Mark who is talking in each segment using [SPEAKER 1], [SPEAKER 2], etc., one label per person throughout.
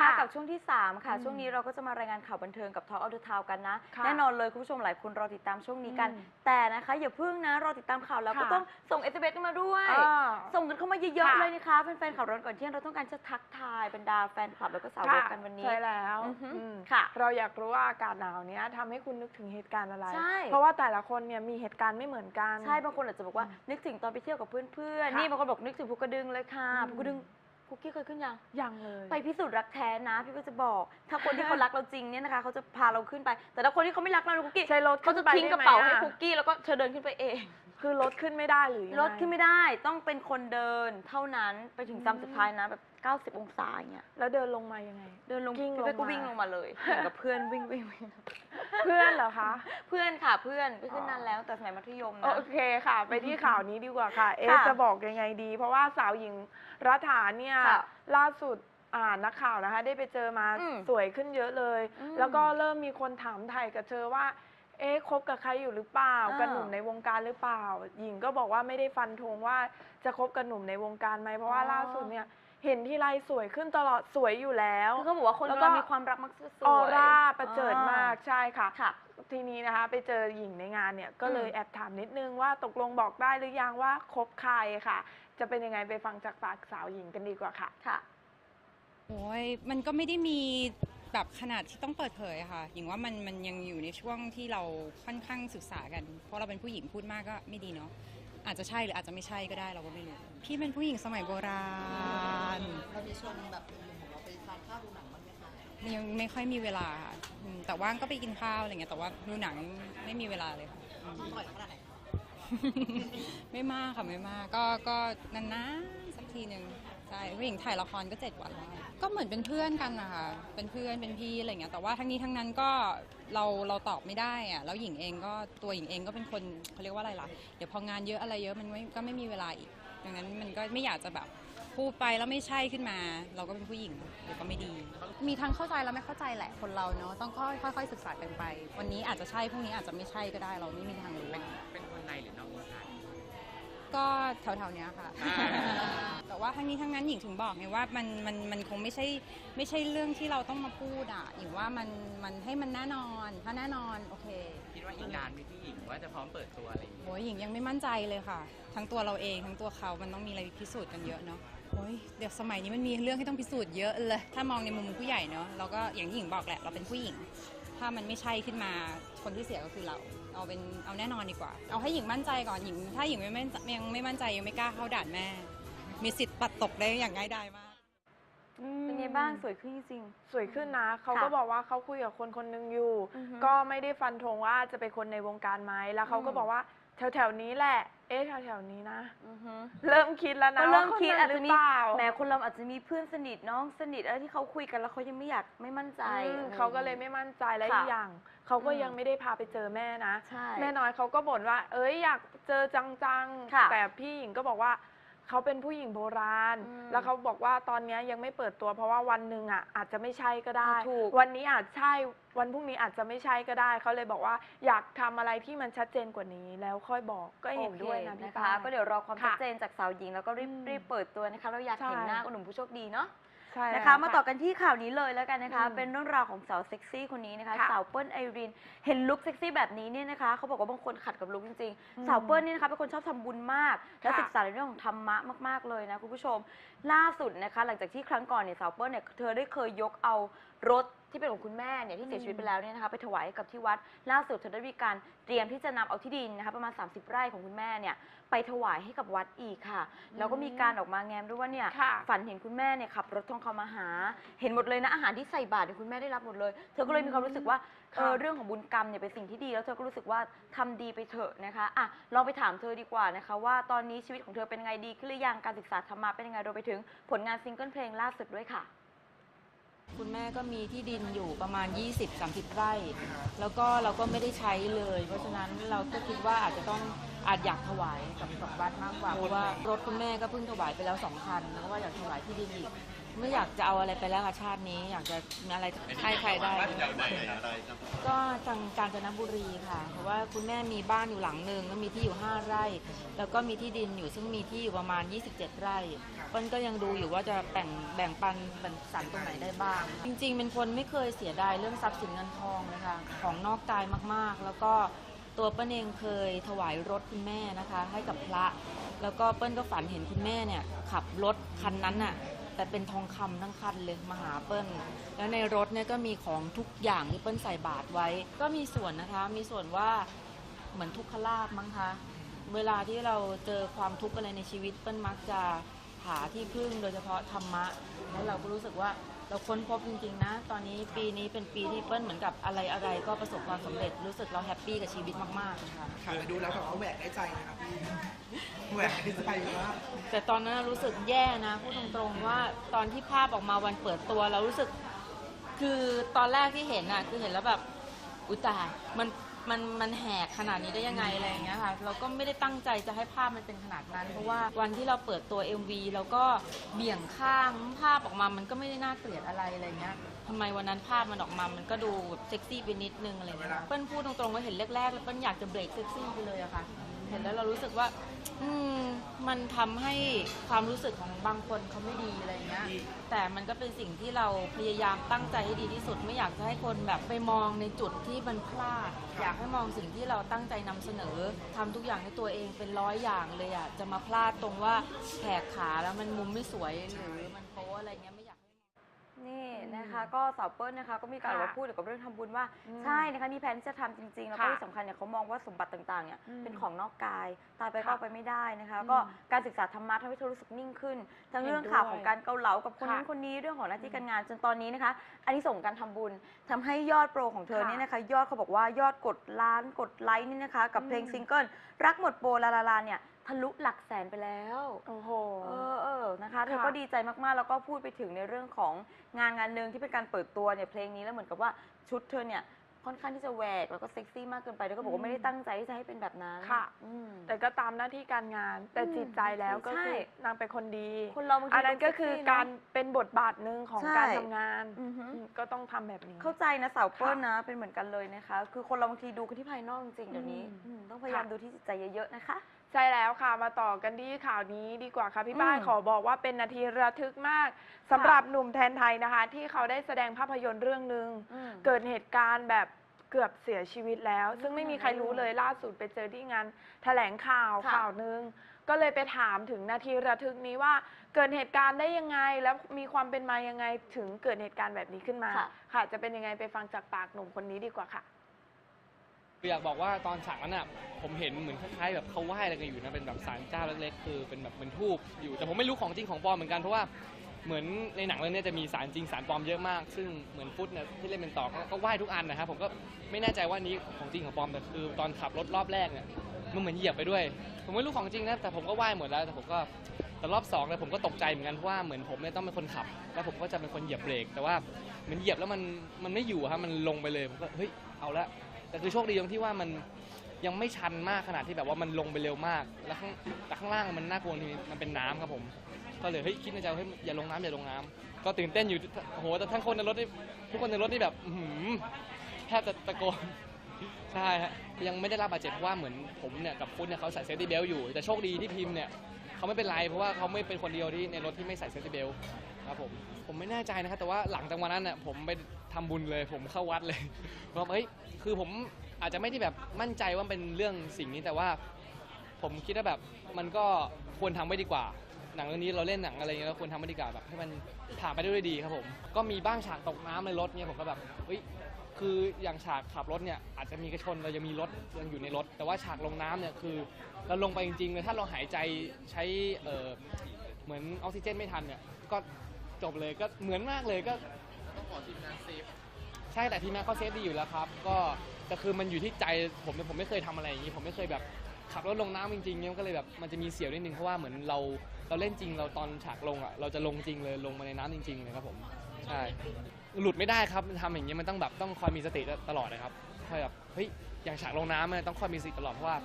[SPEAKER 1] ลับมาแล้วนะคะ
[SPEAKER 2] ค่ะ
[SPEAKER 1] กับช่วงที่ 3 ค่ะ
[SPEAKER 2] อืม
[SPEAKER 1] ช่วงนี้เราก็จะมารายงานข่าวบันเทิงกับ Talk of the Town กันนะ
[SPEAKER 2] ค่ะ
[SPEAKER 1] แน่นอนเลยคุณผู้ชมหลายคนรอติดตามช่วงนี้กัน
[SPEAKER 2] อืม
[SPEAKER 1] แต่นะคะ อย่าเพิ่งนะรอติดตามข่าวแล้ว
[SPEAKER 2] ค่ะ
[SPEAKER 1] ก็ต้องส่งเอสเมาด้วย
[SPEAKER 2] อ่า
[SPEAKER 1] ส่งกันเข้ามาเยอะ
[SPEAKER 2] ค่ะ
[SPEAKER 1] ๆเลยนะคะแฟนๆข่าวร้อนก่อนเที่ยงเราต้องการจะทักทายบรรดาแฟนคลับแล้วก็สาวกกันวันนี้
[SPEAKER 2] ใช่แล้ว
[SPEAKER 1] อือหือ
[SPEAKER 2] อืม
[SPEAKER 1] ค่ะ
[SPEAKER 2] เราอยากรู้ว่าอากาศหนาวเนี้ยทำให้คุณนึกถึงเหตุการณ์อะไร
[SPEAKER 1] ใช่
[SPEAKER 2] เพราะว่าแต่ละคนเนี่ยมีเหตุการณ์ไม่เหมือนกัน
[SPEAKER 1] ใช่บางคนอาจจะบอกว่านึกถึงตอนไปเที่ยวกับเพื่อนๆ
[SPEAKER 2] ค่ะ
[SPEAKER 1] นี่บางคนบอกนึกถึงภูกระดึงเลยค่ะ
[SPEAKER 2] อืม
[SPEAKER 1] ภูกระดึง คุกกี้เคยขึ้นยัง
[SPEAKER 2] ยังเลย
[SPEAKER 1] ไปพิสูจน์รักแท้นะพี่ก็จะบอก ถ้าคนที่เขารักเราจริงเนี่ยนะคะเขาจะพาเราขึ้นไป แต่ถ้าคนที่เขาไม่รักเราคุกกี้
[SPEAKER 2] ใช้รถ
[SPEAKER 1] เขา
[SPEAKER 2] ขึ้
[SPEAKER 1] จะ
[SPEAKER 2] นไป
[SPEAKER 1] ทิ้งก
[SPEAKER 2] ได้
[SPEAKER 1] ระ
[SPEAKER 2] ไหม
[SPEAKER 1] เป๋าให้
[SPEAKER 2] อะ
[SPEAKER 1] คุกกี้แล้วก็เธอเดินขึ้นไปเอง
[SPEAKER 2] คือรถขึ้นไม่ได้หรือยังไง
[SPEAKER 1] รถขึ้นไม่ได้ต้องเป็นคนเดินเท่านั้นไปถึง
[SPEAKER 2] อืม
[SPEAKER 1] จำสุดท้ายนะแบบ 90 องศาอย่างเงี้ย
[SPEAKER 2] แล้วเดินลงมายังไง
[SPEAKER 1] เดินลง
[SPEAKER 2] กิ้ง
[SPEAKER 1] พี่เป้
[SPEAKER 2] ลง
[SPEAKER 1] ก็
[SPEAKER 2] มา
[SPEAKER 1] วิ่งลงมาเลยเหมือนกับเพื่อนวิ่งวิ่งวิ่ง
[SPEAKER 2] เพื่อนเหรอคะ
[SPEAKER 1] เพื่อนค่ะเพื่อนไปขึ้น
[SPEAKER 2] อ๋อ
[SPEAKER 1] นานแล้วแต่สมัยมัธยมนะ
[SPEAKER 2] โอเคค่ะ ไปที่ข่าวนี้ดีกว่าค่ะ เอ๊ะ
[SPEAKER 1] ค่ะ
[SPEAKER 2] จะบอกยังไงดี เพราะว่าสาวหญิงรัฐาเนี่ย
[SPEAKER 1] ค่ะ
[SPEAKER 2] ล่าสุดอ่านนักข่าวนะคะ ได้ไปเจอมา
[SPEAKER 1] อืม
[SPEAKER 2] สวยขึ้นเยอะเลย
[SPEAKER 1] อืม
[SPEAKER 2] แล้วก็เริ่มมีคนถามไทยกับเธอว่า เอ๊ะคบกับใครอยู่หรือเปล่า
[SPEAKER 1] อ่า
[SPEAKER 2] กับหนุ่มในวงการหรือเปล่า หญิงก็บอกว่าไม่ได้ฟันธงว่าจะคบกับหนุ่มในวงการไหมเพราะว่าล่าสุดเนี่ย เห็นทีไรสวยขึ้นตลอดสวยอยู่แล้ว
[SPEAKER 1] คือเขาบอกว่าคน
[SPEAKER 2] แล้วก็
[SPEAKER 1] เรามีความรักมักจะสวย
[SPEAKER 2] ออร่าประเจิดมาก
[SPEAKER 1] อ่
[SPEAKER 2] ใช่ค่ะ
[SPEAKER 1] ค่ะ
[SPEAKER 2] ทีนี้นะคะ ไปเจอหญิงในงานเนี่ย ก็เลย
[SPEAKER 1] อืม
[SPEAKER 2] แอบถามนิดนึงว่าตกลงบอกได้หรือยังว่าคบใครค่ะ จะเป็นยังไงไปฟังจากปากสาวหญิงกันดีกว่าค่ะ
[SPEAKER 1] ค่ะ
[SPEAKER 3] โอ้ยมันก็ไม่ได้มีแบบขนาดที่ต้องเปิดเผยอะค่ะหญิงว่ามันมันยังอยู่ในช่วงที่เราค่อนข้างศึกษากัน เพราะเราเป็นผู้หญิงพูดมากก็ไม่ดีเนาะ อาจจะใช่หรืออาจจะไม่ใช่ก็ได้เราก็ไม่รู้พี่เป็นผู้หญิงสมัยโบราณ
[SPEAKER 4] เรามีชวนแบบหนุ่มๆของเราไปทานข้าวดูหนังบ้างไหมคะ
[SPEAKER 3] ยังไม่ค่อยมีเวลาค่ะอืมแต่ว่างก็ไปกินข้าวอะไรเงี้ยแต่ว่าดูหนังไม่มีเวลาเลยค่ะอืม
[SPEAKER 4] บ่อยขนาดไหนคะ
[SPEAKER 3] ไม่มากค่ะไม่มากก็ก็นานๆสักทีหนึ่ง ใช่ผู้หญิงถ่ายละครก็เจ็ดวันแล้วก็เหมือนเป็นเพื่อนกันนะคะเป็นเพื่อนเป็นพี่อะไรเงี้ยแต่ว่าทั้งนี้ทั้งนั้นก็เราเราตอบไม่ได้อะแล้วหญิงเองก็ตัวหญิงเองก็เป็นคนเขาเรียกว่าอะไรล่ะเดี๋ยวพองานเยอะอะไรเยอะมันไม่ก็ไม่มีเวลาอีกดังนั้นมันก็ไม่อยากจะแบบพูดไปแล้วไม่ใช่ขึ้นมา เราก็เป็นผู้หญิงเดี๋ยวก็ไม่ดี มีทั้งเข้าใจและไม่เข้าใจแหละคนเราเนาะต้องค่อยค่อยๆศึกษากันไป วันนี้อาจจะใช่พรุ่งนี้อาจจะไม่ใช่ก็ได้ เราไม่มีทางรู้อะ
[SPEAKER 5] เป็นคนในหรือนอกวงการ
[SPEAKER 3] ก็แถวๆเนี้ยค่ะ แต่ว่าทั้งนี้ทั้งนั้นหญิงถึงบอกไงว่ามันมันมันคงไม่ใช่ไม่ใช่เรื่องที่เราต้องมาพูดอะหญิงว่ามันมันให้มันแน่นอน ถ้าแน่นอนโอเค
[SPEAKER 5] คิดว่าอีกนานไหมพี่หญิงว่าจะพร้อมเปิดตัวอะไรอย่างเงี้ย
[SPEAKER 3] โอ้ยหญิงยังไม่มั่นใจเลยค่ะ ทั้งตัวเราเองทั้งตัวเขามันต้องมีอะไรพิสูจน์กันเยอะเนาะโอ้ยเดี๋ยวสมัยนี้มันมีเรื่องให้ต้องพิสูจน์เยอะเลย ถ้ามองในมุมผู้ใหญ่เนาะเราก็อย่างที่หญิงบอกแหละเราเป็นผู้หญิง ถ้ามันไม่ใช่ขึ้นมาคนที่เสียก็คือเราเอาเป็นเอาแน่นอนดีกว่า เอาให้หญิงมั่นใจก่อนหญิง ถ้าหญิงไม่มั่นยังไม่มั่นใจยังไม่กล้าเข้าด่านแม่ มีสิทธิ์ปัดตกได้อย่างง่ายดายมาก
[SPEAKER 1] เป็นไงบ้างสวยขึ้นจริง
[SPEAKER 2] สวยขึ้นนะเขา
[SPEAKER 1] ค่ะ
[SPEAKER 2] ก็บอกว่าเขาคุยกับคนคนหนึงอยู่
[SPEAKER 1] อือฮึ
[SPEAKER 2] ก็ไม่ได้ฟันธงว่าจะเป็นคนในวงการไหมแล้วเขาก็
[SPEAKER 1] อืม
[SPEAKER 2] บอกว่าแถวแถวๆนี้แหละ เอ๊ะแถวแถวๆนี้นะ
[SPEAKER 1] อือฮึ
[SPEAKER 2] เริ่มคิดแล้วนะ
[SPEAKER 1] ก็เริ่ม
[SPEAKER 2] ว่า
[SPEAKER 1] คิด
[SPEAKER 2] น
[SPEAKER 1] อาจ
[SPEAKER 2] นั้น
[SPEAKER 1] จะ
[SPEAKER 2] ห
[SPEAKER 1] มี
[SPEAKER 2] รือเปล่า
[SPEAKER 1] แหมคนเราอาจจะมีเพื่อนสนิทน้องสนิทอะไรที่เขาคุยกันแล้วเขายังไม่อยากไม่มั่นใจ
[SPEAKER 2] อืม
[SPEAKER 1] อะไร
[SPEAKER 2] เขาก็เลยไม่มั่นใจและ
[SPEAKER 1] ค่ะ
[SPEAKER 2] อีกอย่างเขาก็
[SPEAKER 1] อืม
[SPEAKER 2] ยังไม่ได้พาไปเจอแม่นะ
[SPEAKER 1] ใช่
[SPEAKER 2] แม่น้อยเขาก็บ่นว่า เอ้ยอยากเจอจัง
[SPEAKER 1] ค่ะ
[SPEAKER 2] ๆ แต่พี่หญิงก็บอกว่า เขาเป็นผู้หญิงโบราณ
[SPEAKER 1] อืม
[SPEAKER 2] แล้วเขาบอกว่าตอนเนี้ยยังไม่เปิดตัว เพราะว่าวันหนึ่งอะอาจจะไม่ใช่ก็ได้
[SPEAKER 1] ถูก
[SPEAKER 2] วันนี้อาจใช่วันพรุ่งนี้อาจจะไม่ใช่ก็ได้ เขาเลยบอกว่าอยากทำอะไรที่มันชัดเจนกว่านี้ แล้วค่อยบอกก็เห็นด้วยนะ
[SPEAKER 1] โอเค
[SPEAKER 2] พี่
[SPEAKER 1] นะคะ
[SPEAKER 2] ป้าย
[SPEAKER 1] ก็เดี๋ยวรอความ
[SPEAKER 2] ค่ะ
[SPEAKER 1] ชัดเจนจากสาวหญิงแล้วก็รีบ
[SPEAKER 2] อืม
[SPEAKER 1] รีบเปิดตัวนะคะ เราอยาก
[SPEAKER 2] ใช่
[SPEAKER 1] เห็นหน้าหนุ่มผู้โชคดีเนาะ
[SPEAKER 2] ใช่
[SPEAKER 1] นะคะ
[SPEAKER 2] แล้ว
[SPEAKER 1] มาต่อกันที่ข่าวนี้เลยแล้วกันนะคะ
[SPEAKER 2] อืม
[SPEAKER 1] เป็นเรื่องราวของสาวเซ็กซี่คนนี้นะคะ
[SPEAKER 2] ค่ะ
[SPEAKER 1] สาวเปิ้ลไอรินเห็นลุคเซ็กซี่แบบนี้เนี่ยนะคะเขาบอกว่าบางคนขัดกับลุคจริง
[SPEAKER 2] อืม
[SPEAKER 1] ๆสาวเปิ้ลเนี่ยนะคะเป็นคนชอบทำบุญมาก และ
[SPEAKER 2] ค่ะ
[SPEAKER 1] ศึกษาในเรื่องของธรรมะมากๆเลยนะคุณผู้ชมล่าสุดนะคะ หลังจากที่ครั้งก่อนเนี่ยสาวเปิ้ลเนี่ยเธอได้เคยยกเอารถ ที่เป็นของคุณแม่เนี่ยที่เสียชีวิตไปแล้วเนี่ยนะคะไปถวายให้กับที่วัดล่าสุดเธอได้มีการเตรียมที่จะนำเอาที่ดินนะคะประมาณ 30 ไร่ของคุณแม่เนี่ยไปถวายให้กับวัดอีกค่ะแล้วก็มีการออกมาแง้มด้วยว่าเนี่ย
[SPEAKER 2] ค่ะ
[SPEAKER 1] ฝันเห็นคุณแม่เนี่ยขับรถทองคำมาหา เห็นหมดเลยนะอาหารที่ใส่บาตรเนี่ยคุณแม่ได้รับหมดเลย เธอก็เลยมีความรู้สึกว่าเออ
[SPEAKER 2] ค่ะ
[SPEAKER 1] เรื่องของบุญกรรมเนี่ยเป็นสิ่งที่ดี แล้วเธอก็รู้สึกว่าทำดีไปเถอะนะคะอะลองไปถามเธอดีกว่านะคะ ว่าตอนนี้ชีวิตของเธอเป็นยังไงดีขึ้นหรือยังการศึกษาธรรมะเป็นยังไงรวมไปถึงผลงานซิงเกิลเพลงล่าสุดด้วยค่ะ
[SPEAKER 6] คุณแม่ก็มีที่ดินอยู่ประมาณ 20-30 ไร่ แล้วก็เราก็ไม่ได้ใช้เลย เพราะฉะนั้นเราก็คิดว่าอาจจะต้องอาจอยากถวายกับกับวัดมากกว่า เพราะว่ารถคุณแม่ก็เพิ่งถวายไปแล้วสองคันแล้วก็อยากถวายที่ดินอีก ไม่อยากจะเอาอะไรไปแล้วค่ะชาตินี้ อยากจะมีอะไรให้ใครได้ก็ทางกาญจนบุรีค่ะ เพราะว่าคุณแม่มีบ้านอยู่หลังหนึ่งก็มีที่อยู่ 5 ไร่ แล้วก็มีที่ดินอยู่ซึ่งมีที่อยู่ประมาณ 27 ไร่เปิ้ลก็ยังดูอยู่ว่าจะแบ่งแบ่งปันแบ่งสรรตรงไหนได้บ้าง จริง ๆ เป็นคนไม่เคยเสียดายเรื่องทรัพย์สินเงินทองเลยค่ะของนอกกายมากๆ แล้วก็ตัวเปิ้ลเองเคยถวายรถคุณแม่นะคะ ให้กับพระ แล้วก็เปิ้ลก็ฝันเห็นคุณแม่เนี่ยขับรถคันนั้นน่ะ แต่เป็นทองคำทั้งคันเลยมาหาเปิ้ล แล้วในรถเนี่ยก็มีของทุกอย่างที่เปิ้ลใส่บาตรไว้ ก็มีส่วนนะคะ มีส่วนว่าเหมือนทุกขลาบมั้งคะ เวลาที่เราเจอความทุกข์อะไรในชีวิตเปิ้ลมักจะหาที่พึ่งโดยเฉพาะธรรมะ แล้วเราก็รู้สึกว่าเราค้นพบจริงๆนะ ตอนนี้ปีนี้เป็นปีที่เปิ้ลเหมือนกับอะไรอะไรๆก็ประสบความสำเร็จ รู้สึกเราแฮปปี้กับชีวิตมากๆค่ะ
[SPEAKER 4] ค่ะแต่ดูแล้วแบบว่าแหวกได้ใจนะครับ แหวกใจมาก
[SPEAKER 6] แต่ตอนนั้นรู้สึกแย่นะพูดตรงๆว่าตอนที่ภาพออกมาวันเปิดตัวเรารู้สึก คือตอนแรกที่เห็นน่ะคือเห็นแล้วแบบอุยตายมันมันมันแหกขนาดนี้ได้ยังไงอะไรอย่างเงี้ยค่ะเราก็ไม่ได้ตั้งใจจะให้ภาพมันเป็นขนาดนั้น เพราะว่าวันที่เราเปิดตัว MV เราก็เบี่ยงข้างภาพออกมามันก็ไม่ได้น่าเกลียดอะไรอะไรเงี้ย ทำไมวันนั้นภาพมันออกมา มันก็ดูแบบเซ็กซี่ไปนิดนึงอะไรเงี้ยเปิ้ลพูดตรงๆว่าเห็นแรกๆแล้วเปิ้ลอยากจะเบรกเซ็กซี่ไปเลยอะค่ะ เห็นแล้วเรารู้สึกว่า อืมมันทำให้ความรู้สึกของบางคนเขาไม่ดีอะไรอย่างเงี้ย แต่มันก็เป็นสิ่งที่เราพยายามตั้งใจให้ดีที่สุด ไม่อยากจะให้คนแบบไปมองในจุดที่มันพลาด อยากให้มองสิ่งที่เราตั้งใจนำเสนอทำทุกอย่างในตัวเองเป็นร้อยอย่างเลยอะจะมาพลาดตรงว่าแขกขาแล้วมันมุมไม่สวยหรือมันโป๊อะไรเงี้ยไม่อยากให้
[SPEAKER 1] นี่นะคะ ก็สาวเปิ้ลนะคะก็มีการ
[SPEAKER 2] ค่ะ
[SPEAKER 1] มาพูดเกี่ยวกับเรื่องทำบุญว่า
[SPEAKER 2] อืม
[SPEAKER 1] ใช่นะคะมีแผนที่จะทำจริงๆแล้วก็
[SPEAKER 2] ค่ะ
[SPEAKER 1] ที่สำคัญเนี่ยเขามองว่าสมบัติต่างๆเนี่ย
[SPEAKER 2] อืม
[SPEAKER 1] เป็นของนอกกายตายไปก็
[SPEAKER 2] ค่ะ
[SPEAKER 1] เอาไปไม่ได้นะคะ
[SPEAKER 2] อืม
[SPEAKER 1] ก็การศึกษาธรรมะทำให้เธอรู้สึกนิ่งขึ้น ทั้ง
[SPEAKER 2] เห็น
[SPEAKER 1] เรื่องข่าว
[SPEAKER 2] ด้วย
[SPEAKER 1] ของการเกาเหลากับคน
[SPEAKER 2] ค่ะ
[SPEAKER 1] นั้นคนนี้เรื่องของหน้าที่การงานจนตอนนี้นะคะอันนี้ส่งส์การทำบุญทำให้ยอดโปรของเธอ
[SPEAKER 2] ค่ะ
[SPEAKER 1] เนี่ยนะคะยอดเขาบอกว่ายอดกดล้านกดไลค์นี่นะคะกับเพลง
[SPEAKER 2] อืม
[SPEAKER 1] ซิงเกิลรักหมดโปรลาลาลาเนี่ย ทะลุหลักแสนไปแล้ว
[SPEAKER 2] โอ้โห
[SPEAKER 1] เออเออนะคะเธอ
[SPEAKER 2] ค่ะ
[SPEAKER 1] ก็ดีใจมากๆ แล้วก็พูดไปถึงในเรื่องของงานงานหนึ่งที่เป็นการเปิดตัวเนี่ยเพลงนี้แล้วเหมือนกับว่าชุดเธอเนี่ยค่อนข้างที่จะแหวกแล้วก็เซ็กซี่มากเกินไปแล้วก็บอกว่าไม่ได้ตั้งใจที่จะให้เป็นแบบนั้น
[SPEAKER 2] ค่ะ
[SPEAKER 1] อืม
[SPEAKER 2] แต่ก็ตามหน้าที่การงานแต่
[SPEAKER 1] อืม
[SPEAKER 2] จิตใจแล้วก็
[SPEAKER 1] ใช่
[SPEAKER 2] คือนางเป็นคนดี
[SPEAKER 1] คนเราบางที
[SPEAKER 2] อันนั้นก็คือ
[SPEAKER 1] ต้งเซ็ซี่นะ
[SPEAKER 2] การเป็นบทบาทหนึ่งของ
[SPEAKER 1] ใช่
[SPEAKER 2] การทำงาน
[SPEAKER 1] อือฮึ
[SPEAKER 2] อืมก็ต้องทำแบบนี้
[SPEAKER 1] เข้าใจนะสาวเปิ้ลนะเป็นเหมือนกันเลยนะคะ คือคนเราบางทีดูกันที่ภายนอกจริงๆเดี๋ยวนี้
[SPEAKER 2] อืม
[SPEAKER 1] อืมต้องพยายาม
[SPEAKER 2] ค่ะ
[SPEAKER 1] ดูที่จิตใจเยอะๆนะคะ
[SPEAKER 2] ใช่แล้วค่ะมาต่อกันที่ข่าวนี้ดีกว่าค่ะพี่ป้าย
[SPEAKER 1] อืม
[SPEAKER 2] ขอบอกว่าเป็นนาทีระทึกมากสำหรับหนุ่มแทนไทยนะคะ ที่เขาได้แสดงภาพยนตร์เรื่องหนึ่ง
[SPEAKER 1] อืม
[SPEAKER 2] เกิดเหตุการณ์แบบเกือบเสียชีวิตแล้ว
[SPEAKER 1] อืม
[SPEAKER 2] ซึ่งไม่มีใครรู้เลยล่าสุดไปเจอที่งานแถลงข่าว
[SPEAKER 1] ค่ะ
[SPEAKER 2] ข่าวหนึ่งก็เลยไปถามถึงนาทีระทึกนี้ว่า เกิดเหตุการณ์ได้ยังไง แล้วมีความเป็นมายังไงถึงเกิดเหตุการณ์แบบนี้ขึ้นมา
[SPEAKER 1] ค่ะ
[SPEAKER 2] ค่ะ จะเป็นยังไงไปฟังจากปากหนุ่มคนนี้ดีกว่าค่ะ
[SPEAKER 7] คืออยากบอกว่าตอนฉากนั้นอะผมเห็นเหมือนคล้ายๆแบบเขาไหว้อะไรกันอยู่นะเป็นแบบศาลเจ้าเล็กๆคือเป็นแบบเหมือนทูบอยู่แต่ผมไม่รู้ของจริงของปลอมเหมือนกันเพราะว่าเหมือนในหนังเรื่องนี้จะมีสารจริงสารปลอมเยอะมาก ซึ่งเหมือนฟุตเนี่ยที่เล่นเป็นต่อก็ก็ไหว้ทุกอันนะครับผมก็ไม่แน่ใจว่านี้ของจริงของปลอมแต่คือตอนขับรถรอบแรกเนี่ยมันเหมือนเหยียบไปด้วย ผมไม่รู้ของจริงนะแต่ผมก็ไหว้หมดแล้ว แต่ผมก็แต่รอบสองเนี่ยผมก็ตกใจเหมือนกันเพราะว่าเหมือนผมเนี่ยต้องเป็นคนขับ แล้วผมก็จะเป็นคนเหยียบเบรกแต่ว่าเหมือนเหยียบแล้วมันมันไม่อยู่ครับมันลงไปเลยผมก็เฮ้ยเอาละ แต่คือโชคดีตรงที่ว่ามันยังไม่ชันมากขนาดที่แบบว่ามันลงไปเร็วมาก แล้วข้างแต่ข้างล่างมันน่ากลัวที่มันเป็นน้ำครับผม ก็เลยเฮ้ยคิดในใจว่าเฮ้ยอย่าลงน้ำอย่าลงน้ำก็ตื่นเต้นอยู่โอ้โหแต่ทั้งคนในรถนี่ทุกคนในรถนี่แบบอื้อหือแทบจะตะโกน ใช่ฮะยังไม่ได้รับบาดเจ็บเพราะว่าเหมือนผมเนี่ยกับคุณเนี่ยเขาใส่เซฟตี้เบลต์อยู่ แต่โชคดีที่พิมพ์เนี่ยเขาไม่เป็นไรเพราะว่าเขาไม่เป็นคนเดียวที่ในรถที่ไม่ใส่เซฟตี้เบลต์ครับผม ผมไม่แน่ใจนะครับแต่ว่าหลังจากวันนั้นเนี่ยผมไปทำบุญเลย ผมเข้าวัดเลยเพราะเฮ้ยคือผมอาจจะไม่ได้แบบมั่นใจว่าเป็นเรื่องสิ่งนี้แต่ว่า ผมคิดว่าแบบมันก็ควรทำไว้ดีกว่า หนังเรื่องนี้เราเล่นหนังอะไรเงี้ยเราควรทำไว้ดีกว่าแบบให้มันผ่านไปได้ด้วยดีครับผม ก็มีบ้างฉากตกน้ำในรถเนี่ยผมก็แบบเฮ้ยคืออย่างฉากขับรถเนี่ยอาจจะมีกระชนเรายังมีรถยังอยู่ในรถ แต่ว่าฉากลงน้ำเนี่ยคือเราลงไปจริงๆเลยถ้าเราหายใจใช้เอ่อเหมือนออกซิเจนไม่ทันเนี่ยก็ จบเลยก็เหมือนมากเลยก็
[SPEAKER 5] ต้องขอทีมงานเซฟ
[SPEAKER 7] ใช่แต่ทีมงานเขาเซฟดีอยู่แล้วครับ ก็แต่คือมันอยู่ที่ใจผมเนี่ยผมไม่เคยทำอะไรอย่างนี้ ผมไม่เคยแบบขับรถลงน้ำจริงๆเนี่ยมันก็เลยแบบมันจะมีเสียวนิดนึงเพราะว่าเหมือนเราเราเล่นจริงเราตอนฉากลงอะเราจะลงจริงเลยลงมาในน้ำจริงๆเลยครับผมใช่หลุดไม่ได้ครับทำอย่างนี้ยมันต้องแบบต้องคอยมีสติตลอดนะครับคอยแบบเฮ้ยอย่างฉากลงน้ำมันต้องคอยมีสติตลอดเพราะว่า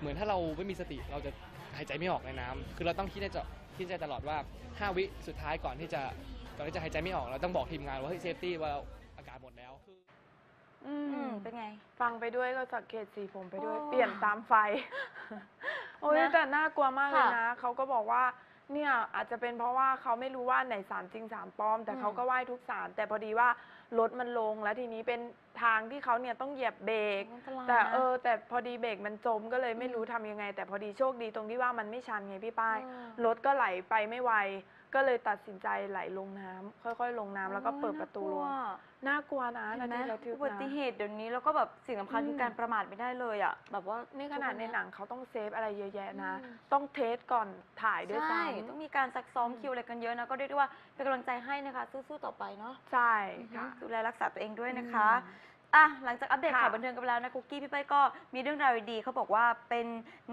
[SPEAKER 7] เหมือนถ้าเราไม่มีสติเราจะหายใจไม่ออกในน้ำคือเราต้องคิดในใจ คิดในใจตลอดว่าห้าวิสุดท้ายก่อนที่จะตอนนี้จะหายใจไม่ออกเราต้องบอกทีมงานว่าเฮ้ยเซฟตี้ว่าอากาศหมดแล้ว
[SPEAKER 2] อื
[SPEAKER 1] อืม
[SPEAKER 2] ม
[SPEAKER 1] เป็นไง
[SPEAKER 2] ฟังไปด้วยก็สังเกตสีผมไปด้วย
[SPEAKER 1] โอ้
[SPEAKER 2] เปลี่ยนตามไฟ โอ้ย
[SPEAKER 1] นะ
[SPEAKER 2] แต่น่ากลัวมากเลย
[SPEAKER 1] ค่ะ
[SPEAKER 2] นะ เขาก็บอกว่า เนี่ยอาจจะเป็นเพราะว่าเขาไม่รู้ว่าไหนสารจริงสารปลอม แต่
[SPEAKER 1] อืม
[SPEAKER 2] เขาก็ไหว้ทุกสาร แต่พอดีว่ารถมันลงแล้วทีนี้เป็นทางที่เขาเนี่ยต้องเหยียบเบรก
[SPEAKER 1] อันตราย
[SPEAKER 2] แต่
[SPEAKER 1] นะ
[SPEAKER 2] เออ แต่พอดีเบรกมันจมก็เลยไม่รู้ทำยังไง แต่พอดีโชคดีตรงที่ว่ามันไม่ชันไงพี่ป้าย
[SPEAKER 1] เออ
[SPEAKER 2] รถก็ไหลไปไม่ไว ก็เลยตัดสินใจไหลลงน้ำค่อยๆ ลงน้ำแล้วก็เปิดประตูลงน่ากลัวนะ
[SPEAKER 1] เห็นไหม
[SPEAKER 2] นาทีระทึก
[SPEAKER 1] อุบัติ
[SPEAKER 2] นะ
[SPEAKER 1] เหตุเดี๋ยวนี้แล้วก็แบบสิ่งสำคัญ
[SPEAKER 2] อืม
[SPEAKER 1] คือการประมาทไม่ได้เลยอะ แบบว่า
[SPEAKER 2] นี่ขนาดในหนังเขาต้องเซฟอะไรเยอะแยะนะ
[SPEAKER 1] อืม
[SPEAKER 2] ต้องเทสก่อนถ่ายด้วย
[SPEAKER 1] ใช่
[SPEAKER 2] ซ้ำ
[SPEAKER 1] ต้องมีการซักซ้อมคิวอะไรกันเยอะนะ ก็เรียกได้ว่าเป็นกำลังใจให้นะคะ สู้ๆต่อไปเนาะ
[SPEAKER 2] ใช่ค่ะ
[SPEAKER 1] ดูแลรักษาตัวเองด้วยนะคะ
[SPEAKER 2] อืม
[SPEAKER 1] อะหลังจากอัปเดต
[SPEAKER 2] ค่ะ
[SPEAKER 1] ข่าวบันเทิงกันไปแล้วนะคุกกี้พี่ป้ายก็มีเรื่องราวดีๆเขาบอกว่าเป็น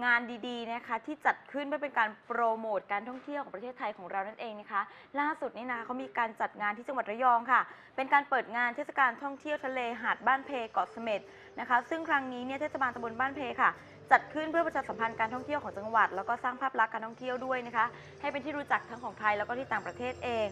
[SPEAKER 1] งานดีๆนะคะที่จัดขึ้นเพื่อเป็นการโปรโมทการท่องเที่ยวของประเทศไทยของเรานั่นเองนะคะ ล่าสุดนี่นะเขามีการจัดงานที่จังหวัดระยองค่ะ เป็นการเปิดงานเทศกาลท่องเที่ยวทะเลหาดบ้านเพเกาะเสม็ดนะคะ ซึ่งครั้งนี้เนี่ยเทศบาลตำบลบ้านเพค่ะ จัดขึ้นเพื่อประชาสัมพันธ์การท่องเที่ยวของจังหวัด แล้วก็สร้างภาพลักษณ์การท่องเที่ยวด้วยนะคะ ให้เป็นที่รู้จักทั้งของไทยแล้วก็ที่ต่างประเทศเอง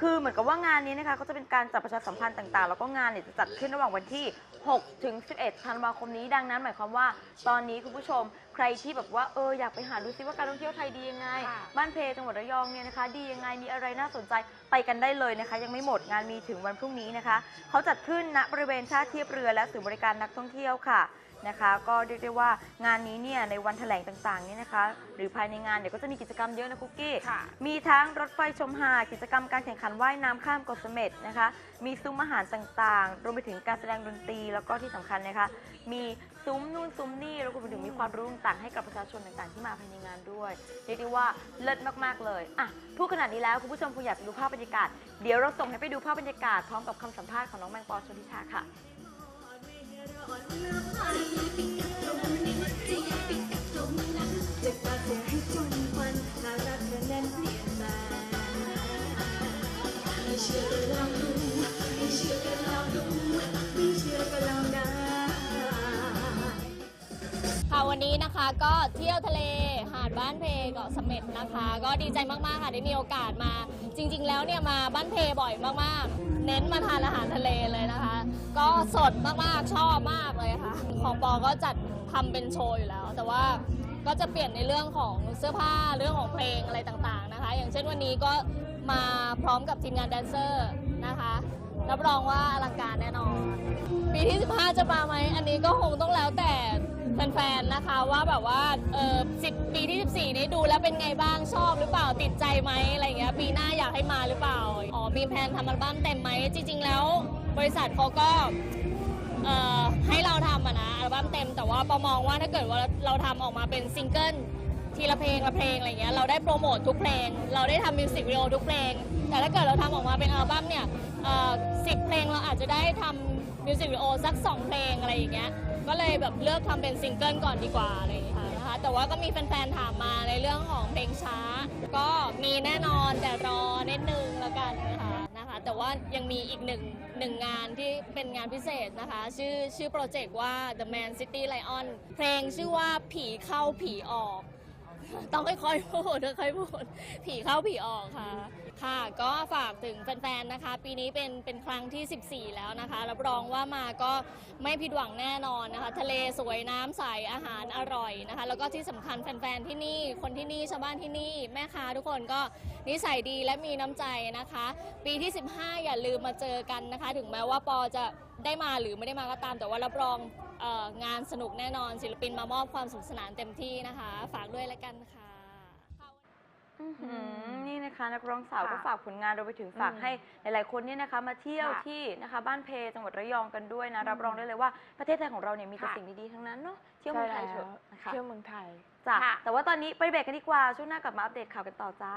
[SPEAKER 1] คือเหมือนกับว่างานนี้นะคะก็จะเป็นการจัดประชาสัมพันธ์ต่างๆ แล้วก็งานเนี่ยจะจัดขึ้นระหว่างวันที่ 6 ถึง 11 ธันวาคมนี้ ดังนั้น หมายความว่าตอนนี้คุณผู้ชมใครที่แบบว่าเอออยากไปหาดูซิว่าการท่องเที่ยวไทยดียังไง
[SPEAKER 2] ค่ะ
[SPEAKER 1] บ้านเพจังหวัดระยองเนี่ยนะคะ ดียังไงมีอะไรน่าสนใจไปกันได้เลยนะคะ ยังไม่หมดงานมีถึงวันพรุ่งนี้นะคะเขาจัดขึ้นณบริเวณท่าเทียบเรือและศูนย์บริการนักท่องเที่ยวค่ะ นะคะ ก็เรียกได้ว่างานนี้เนี่ยในวันแถลงต่างๆเนี่ยนะคะ หรือภายในงานเดี๋ยวก็จะมีกิจกรรมเยอะนะคุกกี้
[SPEAKER 2] ค่ะ
[SPEAKER 1] มีทั้งรถไฟชมหาดกิจกรรมการแข่งขันว่ายน้ำข้ามเกาะเสม็ดนะคะ มีซุ้มอาหารต่างๆ รวมไปถึงการแสดงดนตรีแล้วก็ที่สำคัญนะคะ มีซุ้มนู่นซุ้มนี่แล้วก็รวมไปถึงมีความรู้ต่างๆให้กับประชาชนต่างๆ ที่มาภายในงานด้วยเรียกได้ว่าเลิศมากๆเลยอะพูดขนาดนี้แล้วคุณผู้ชมคงอยากดูภาพบรรยากาศ เดี๋ยวเราส่งให้ไปดูภาพบรรยากาศพร้อมกับคำสัมภาษณ์ของน้องแมงปอชนทิชาค่ะ
[SPEAKER 8] ค่ะ วันนี้นะคะก็เที่ยวทะเลหาดบ้านเพเกาะเสม็ดนะคะ ก็ดีใจมากๆค่ะได้มีโอกาสมา จริง ๆ แล้วเนี่ยมาบ้านเพบ่อยมากๆ เน้นมาทานอาหารทะเลเลยนะคะ ก็สดมากๆชอบมากเลยค่ะ ของปอก็จัดทำเป็นโชว์อยู่แล้ว แต่ว่าก็จะเปลี่ยนในเรื่องของเสื้อผ้าเรื่องของเพลงอะไรต่างๆนะคะ อย่างเช่นวันนี้ก็มาพร้อมกับทีมงานแดนเซอร์นะคะรับรองว่าอลังการแน่นอน ปีที่ 15 จะมาไหม อันนี้ก็คงต้องแล้วแต่ แฟนๆ นะคะว่าแบบว่าเออ10ปีที่ 14 นี้ดูแล้วเป็นไงบ้างชอบหรือเปล่าติดใจไหมอะไรเงี้ยปีหน้าอยากให้มาหรือเปล่า อ๋อมีแพลนทำอัลบั้มเต็มไหมจริง ๆ แล้ว บริษัทเขาก็เอ่อให้เราทำอะนะอัลบั้มเต็มแต่ว่าปอมองว่าถ้าเกิดว่าเราทำออกมาเป็นซิงเกิลทีละเพลงละเพลงอะไรเงี้ยเราได้โปรโมททุกเพลง เราได้ทำมิวสิกวิดีโอทุกเพลง แต่ถ้าเกิดเราทำออกมาเป็นอัลบั้มเนี่ยสิบเพลงเราอาจจะได้ทำมิวสิกวิดีโอสักสองเพลงอะไรอย่างเงี้ย ก็เลยแบบเลือกทำเป็นซิงเกิลก่อนดีกว่าอะไรอย่างเงี้ยค่ะนะคะ แต่ว่าก็มีแฟนๆถามมาในเรื่องของเพลงช้า ก็มีแน่นอนแต่รอนิดนึงแล้วกันนะคะนะคะ แต่ว่ายังมีอีกหนึ่งหนึ่งงานที่เป็นงานพิเศษนะคะ ชื่อชื่อโปรเจกต์ว่า The Man City Lion เพลงชื่อว่าผีเข้าผีออก ต้องค่อยๆพูดค่อยๆพูดผีเข้าผีออกค่ะ ค่ะ ก็ฝากถึงแฟนๆนะคะ ปีนี้เป็นเป็นครั้งที่ 14 แล้วนะคะรับรองว่ามาก็ไม่ผิดหวังแน่นอนนะคะ ทะเลสวยน้ำใสอาหารอร่อยนะคะ แล้วก็ที่สำคัญแฟนๆที่นี่ คนที่นี่ชาวบ้านที่นี่แม่ค้าทุกคนก็นิสัยดีและมีน้ำใจนะคะ ปีที่ 15 อย่าลืมมาเจอกันนะคะ ถึงแม้ว่าปอจะ ได้มาหรือไม่ได้มาก็ตาม แต่ว่ารับรองเอองานสนุกแน่นอน ศิลปินมามอบความสนุกสนานเต็มที่นะคะ ฝากด้วยแล้วกันค่ะ
[SPEAKER 1] อื้อหือนี่นะคะนักร้องสาว
[SPEAKER 2] ค่ะ
[SPEAKER 1] ก็ฝากผลงานรวมไปถึงฝาก
[SPEAKER 2] อืม
[SPEAKER 1] ให้หลายๆคนเนี่ยนะคะ มาเที่ยว
[SPEAKER 2] ค่ะ
[SPEAKER 1] ที่นะคะบ้านเพจังหวัดระยองกันด้วยนะ
[SPEAKER 2] อืม
[SPEAKER 1] รับรองได้เลยว่าประเทศไทยของเราเนี่ยมีแต่
[SPEAKER 2] ค่ะ
[SPEAKER 1] สิ่งดีๆทั้งนั้นเนาะเที่ยวเมืองไทยเถอะนะคะ
[SPEAKER 2] เที่ยวเมืองไทย
[SPEAKER 1] จ้ะ
[SPEAKER 2] ค่ะ
[SPEAKER 1] แต่ว่าตอนนี้ไปเบรกกันดีกว่าช่วงหน้ากลับมาอัปเดตข่าวกันต่อจ้า